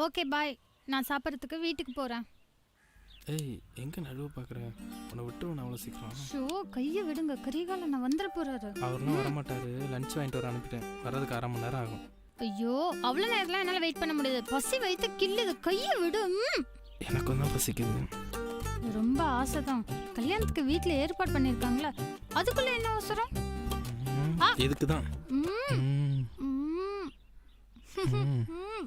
Okay bye. நான் சாப்பிட்றதுக்கு வீட்டுக்கு போகிறேன் ஏய் எங்கே நடுவு பார்க்குற உன்னை விட்டுருவேன் அவ்வளோ சீக்கிரம். ஷோ கையை விடுங்க. கரிகால நான் வந்துட போறாரு? அவர்லாம் வரமாட்டாரு. லஞ்ச் வாங்கிட்டு வர அனுப்பிட்டேன். வர்றதுக்கு அரை மணி நேரம் ஆகும். ஐயோ அவ்வளோ நேரம்லாம் என்னால் வெயிட் பண்ண முடியாது. பசி வைத்து கில்லுது கையை விடு. ம். எனக்கும் தான் பசிக்குது. ரொம்ப ஆசை தான் கல்யாணத்துக்கு வீட்டில் ஏற்பாடு பண்ணியிருக்காங்களே அதுக்குள்ள என்ன அவசரம். இதுக்கு தான். ம், ம், ம், ம்.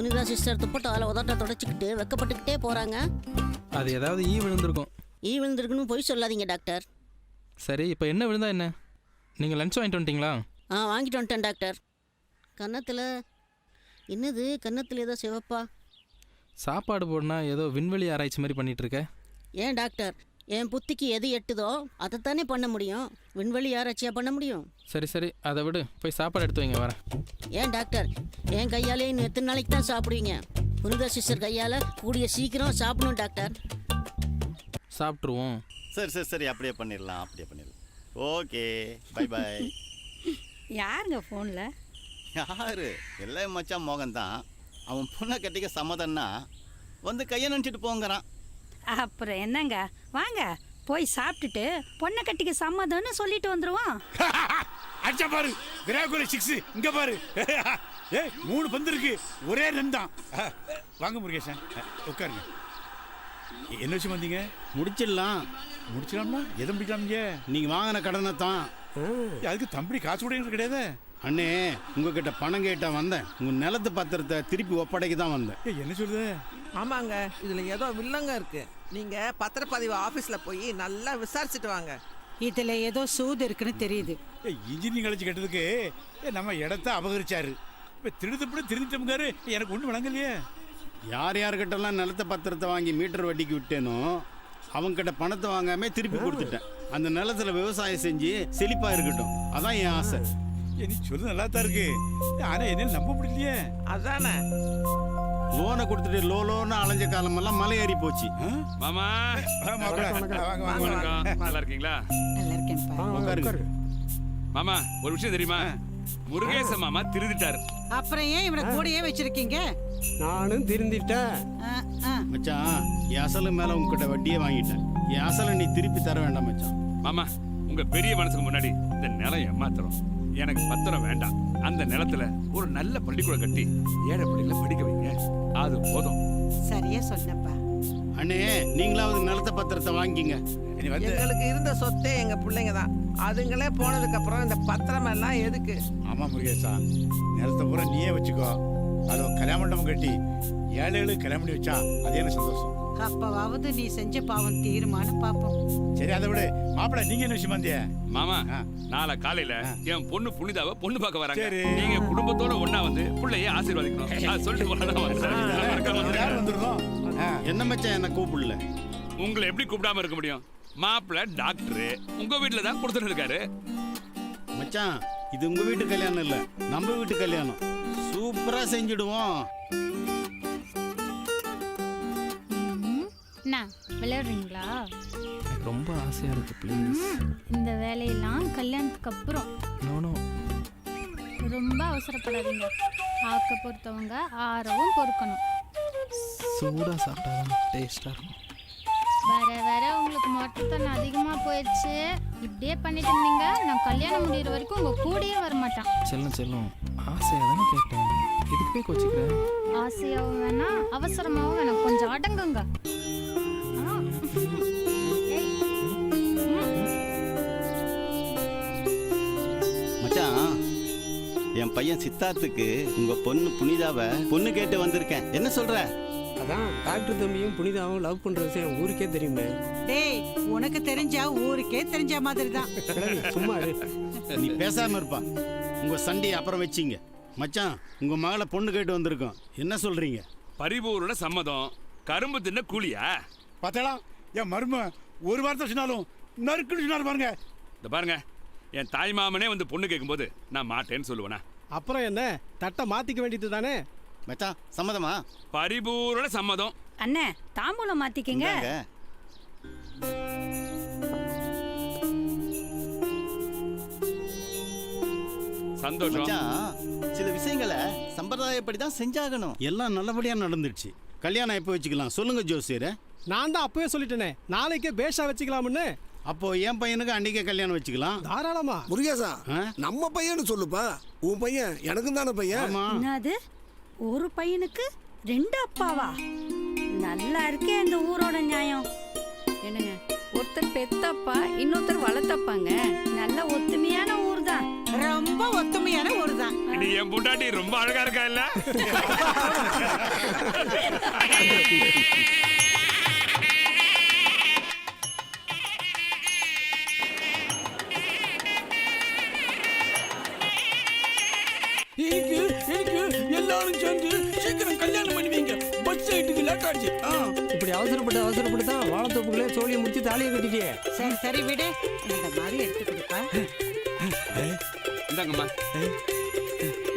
புனிதா சிஸ்டர் துப்பட்டால உதட்ட தொடச்சிக்கிட்டு வெக்கப்பட்டுக்கிட்டே போறாங்க. அது ஏதாவது ஈ விழுந்திருக்கும். ஈ விழுந்திருக்குன்னு பொய் சொல்லாதீங்க டாக்டர். சரி இப்போ என்ன விழுந்தா என்ன? நீங்கள் லஞ்ச் வாங்கிட்டு வந்துட்டீங்களா? ஆ வாங்கிட்டு வந்துட்டேன் டாக்டர். கன்னத்தில் என்னது? கன்னத்தில் ஏதோ சிவப்பா? சாப்பாடு போடனா ஏதோ விண்வெளி ஆராய்ச்சி மாதிரி பண்ணிட்டு இருக்க. ஏன் டாக்டர்? என் புத்திக்கு எது எட்டுதோ அதைத்தானே பண்ண முடியும். விண்வெளி ஆராய்ச்சியா பண்ண முடியும்? சரி சரி. அதை விடு. போய் சாப்பாடு எடுத்து வைங்க வரேன். ஏன் டாக்டர்? என் கையாலே இன்னும் எத்தனை நாளைக்கு தான் சாப்பிடுவீங்க? புனிதா சிஸ்டர் கையால் கூடிய சீக்கிரம் சாப்பிடணும் டாக்டர். சாப்பிட்ருவோம் சரி சரி சரி. அப்படியே பண்ணிடலாம் அப்படியே பண்ணிடலாம். ஓகே. By by. யாருங்க ஃபோனில்? யாரு? எல்லாம் மச்சான் மோகன் தான் அவன் பொண்ணை கட்டிக்க சம்மதம்னா வந்து கையை நினச்சிட்டு போங்கிறான். அப்புறம் என்னங்க? வாங்க போய் சாப்பிட்டுட்டு பொண்ணை கட்டிக்க சம்மதம்னு சொல்லிட்டு வந்துருவோம். அடிச்சா பாரு விராகுல சிக்ஸ் இங்க பாரு. ஏய் மூணு பந்து இருக்கு ஒரே ரன் தான். வாங்க முருகேசன். உட்காருங்க. என்ன விஷயம் வந்தீங்க? முடிச்சிடலாம். முடிச்சிடலாம்னா எதை முடிக்கலாம்ங்க? நீங்கள் வாங்கின கடனை தான். அதுக்கு தம்பி காசு கூட கிடையாது. அண்ணே உங்ககிட்ட பணம் கேட்டா வந்தேன். உங்கள் நிலத்து பத்திரத்தை திருப்பி ஒப்படைக்க தான் வந்தேன். என்ன சொல்லுது? ஆமாங்க இதுல ஏதோ வில்லங்க இருக்கு. நீங்க பத்திரப்பதிவு ஆபீஸ்ல போய் நல்லா விசாரிச்சுட்டு வாங்க. இதுல ஏதோ சூது இருக்குன்னு தெரியுது. இன்ஜினியரிங் காலேஜ் கட்டதுக்கு நம்ம இடத்த அபகரிச்சாரு. இப்போ திருடுப்படி திருந்துட்டோம்காரு எனக்கு ஒன்றும் வழங்கலையே யார் யார்கிட்டலாம் நிலத்து பத்திரத்தை வாங்கி மீட்டர் வட்டிக்கு விட்டேனோ அவங்ககிட்ட பணத்தை வாங்காம திருப்பி கொடுத்துட்டேன். அந்த நிலத்துல விவசாயம் செஞ்சு செழிப்பா இருக்கட்டும். அதான் என் ஆசை. நீ சொல்றது நல்லா தான் இருக்கு ஆனா என்ன நம்ப முடியலையே. அதானே. லோனை கொடுத்துட்டு லோ லோன்னு அலைஞ்ச காலமெல்லாம் மலை ஏறி போச்சு. மாமா. வணக்கம் நல்லா இருக்கீங்களா? நல்லா மாமா ஒரு விஷயம் தெரியுமா? முருகேச மாமா திருதிட்டாரு. அப்புறம் ஏன் இவனை கூடயே வச்சிருக்கீங்க? நானும் திருந்திட்டேன். மச்சான் என் அசலு மேல உங்ககிட்ட வட்டியே வாங்கிட்டேன். என் அசலை நீ திருப்பி தர வேண்டாம் மச்சான். மாமா உங்க பெரிய மனசுக்கு முன்னாடி இந்த நிலம் ஏமாத்துறோம் எனக்கு பத்திரம் வேண்டாம். அந்த நிலத்துல ஒரு நல்ல பள்ளிக்கூடம் கட்டி ஏழை பிள்ளைகளை படிக்க வைங்க. அது போதும். சரியா சொன்னப்பா. அண்ணே நீங்களாவது நிலத்த பத்திரத்தை வாங்கிங்க. இனி வந்து எங்களுக்கு இருந்த சொத்தே எங்க பிள்ளைங்க தான். அதுங்களே போனதுக்கு அப்புறம் இந்த பத்திரம் எல்லாம் எதுக்கு? ஆமா முருகேசா. நிலத்தை பூரா நீயே வச்சுக்கோ. அதை கல்யாண மண்டபம் கட்டி ஏழைகளுக்கு கல்யாணம் பண்ணி வச்சா அது என்ன சந்தோஷம்? அப்பவாவது நீ செஞ்ச பாவம் தீருமான்னு பாப்போம். சரி அதை விட. மாப்பிள நீங்க என்ன விஷயம் வந்திய மாமா. நாளை காலையில என் பொண்ணு புனிதாவை பொண்ணு பார்க்க வராங்க. சரி. நீங்க குடும்பத்தோட ஒண்ணா வந்து பிள்ளைய ஆசீர்வதிக்கணும். சொல்லிட்டு வந்துடுங்க. வந்துருந்தோம் என்ன மச்சான் என்ன கூப்பிடல? உங்களை எப்படி கூப்பிடாம இருக்க முடியும்? மாப்பிள்ள டாக்டர் உங்க வீட்டுல தான் கொடுத்துட்டு இருக்காரு. மச்சான் இது உங்க வீட்டு கல்யாணம் இல்ல நம்ம வீட்டு கல்யாணம். சூப்பரா செஞ்சுடுவோம். என்ன விளையாடுறீங்களா? எனக்கு ரொம்ப ஆசையாக இருக்குது ப்ளீஸ் இந்த வேலையெல்லாம் கல்யாணத்துக்கு அப்புறம். நோனோ ரொம்ப அவசரப்படாதீங்க. ஆக்க பொறுத்தவங்க ஆறவும் பொறுக்கணும். சூடாக சாப்பிட்டா தான் டேஸ்ட்டாக இருக்கும். மொட்டத்தனம் அதிகமாக போயிடுச்சு. இப்படியே பண்ணிட்டு இருந்தீங்க. நான் கல்யாணம் முடியிற வரைக்கும் உங்கள் கூடயே வரமாட்டேன் செல்லம் செல்லம். ஆசையாக தானே கேட்டேன். இதுக்கு போய் கோச்சிக்கிறேன் ஆசையாகவும் வேணாம் அவசரமாகவும் வேணாம் கொஞ்சம் அடங்குங்க. மச்சான் என் பையன் சித்தார்த்துக்கு உங்க பொண்ணு புனிதாவை பொண்ணு கேட்டு வந்திருக்கேன். என்ன சொல்ற? அதான் டாக்டர் தம்பியும் புனிதாவும் லவ் பண்ற விஷயம் ஊருக்கே தெரியுமே. டேய் உனக்கு தெரிஞ்சா ஊருக்கே தெரிஞ்ச மாதிரி தான் சும்மா இரு. நீ பேசாம இருப்பா. உங்க சண்டையை அப்புறம் வச்சிங்க. மச்சான் உங்க மகளை பொண்ணு கேட்டு வந்திருக்கோம். என்ன சொல்றீங்க? பரிபூர்ண சம்மதம். கரும்பு தின்ன கூலியா? பார்த்தாளா என் மரும ஒரு வார்த்தை சொன்னாலும் நறுக்குன்னு சொன்னாரு பாருங்க. இந்த பாருங்க என் தாய் மாமனே வந்து பொண்ணு கேட்கும்போது நான் மாட்டேன்னு சொல்லுவேனா? அப்புறம் என்ன? தட்டை மாத்திக்க வேண்டியது தானே மச்சான் சம்மதமா? பரிபூரண சம்மதம். அண்ணே தாம்பூலம் மாத்திக்கங்க. இந்தாங்க. சந்தோஷம். சில விஷயங்களை சம்பிரதாயப்படி தான் செஞ்சாகணும். எல்லாம் நல்லபடியா நடந்துடுச்சு. கல்யாணம் எப்போ வச்சுக்கலாம்? சொல்லுங்க ஜோசியரே. நான் தான் அப்பவே சொல்லிட்டேனே. நாளைக்கே பேஷா வச்சுக்கலாம்னு அப்போ என் பையனுக்கு அன்னைக்கே கல்யாணம் வச்சுக்கலாம்? தாராளமா. முருகேசா ஆ? நம்ம பையனு சொல்லுப்பா. உன் பையன் எனக்கும் தானே பையன். ஆமா. என்னது ஒரு பையனுக்கு ரெண்டு அப்பாவா? நல்லா இருக்கே இந்த ஊரோட நியாயம். என்னங்க ஒருத்தர் பெத்தப்பா இன்னொருத்தர் வளர்த்தப்பாங்க. நல்ல ஒத்துமையான ஊர் தான் ரொம்ப ஒத்துமையான ஊர் தான் இனி என் பொண்டாட்டி ரொம்ப அழகா இருக்கா இல்ல? சேர்ந்து சீக்கிரம் கல்யாணம் பண்ணுவீங்க. பஸ் சைட்டுக்கு லேட் ஆச்சு. இப்படி அவசரப்பட்டு அவசரப்பட்டு தான் வாழத்தோப்புக்குள்ளே சோழியை முடிச்சு தாலியை கட்டிட்டே சரி சரி விடு. இந்த மாதிரி எடுத்து கொடுப்பா. இந்தாங்கம்மா.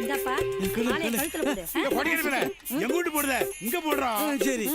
இந்தாப்பா. மாலையை கழுத்துல போடு. ஆ? படிக்கிறவன எங்க வீட்டு போடுத? இங்க போடுறான் சரி.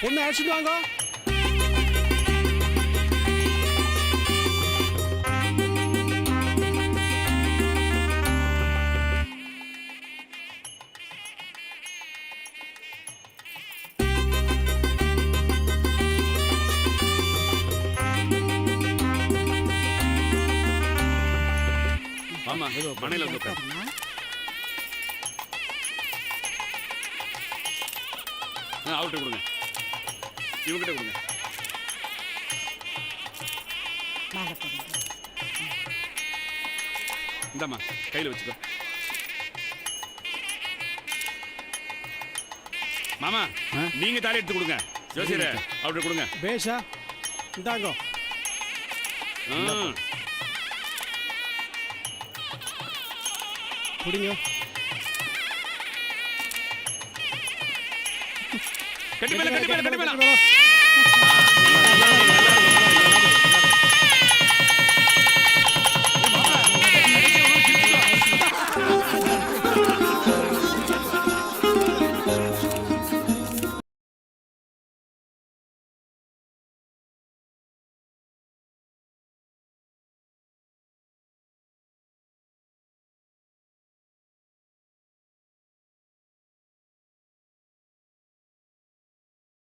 பொண்ணு அழைச்சிட்டு வாங்க. மனையில வந்து அவர்கிட்ட கொடுங்க. இவங்கிட்ட கொடுங்க. இந்தாம்மா கையில வச்சுக்கோ. மாமா நீங்க தாலி எடுத்து கொடுங்க. ஜோசியரே அவர்கிட்ட கொடுங்க. பேஷா இந்தாங்க. குடிங்க. கட்டி மேல கட்டி மேல கட்டி மேல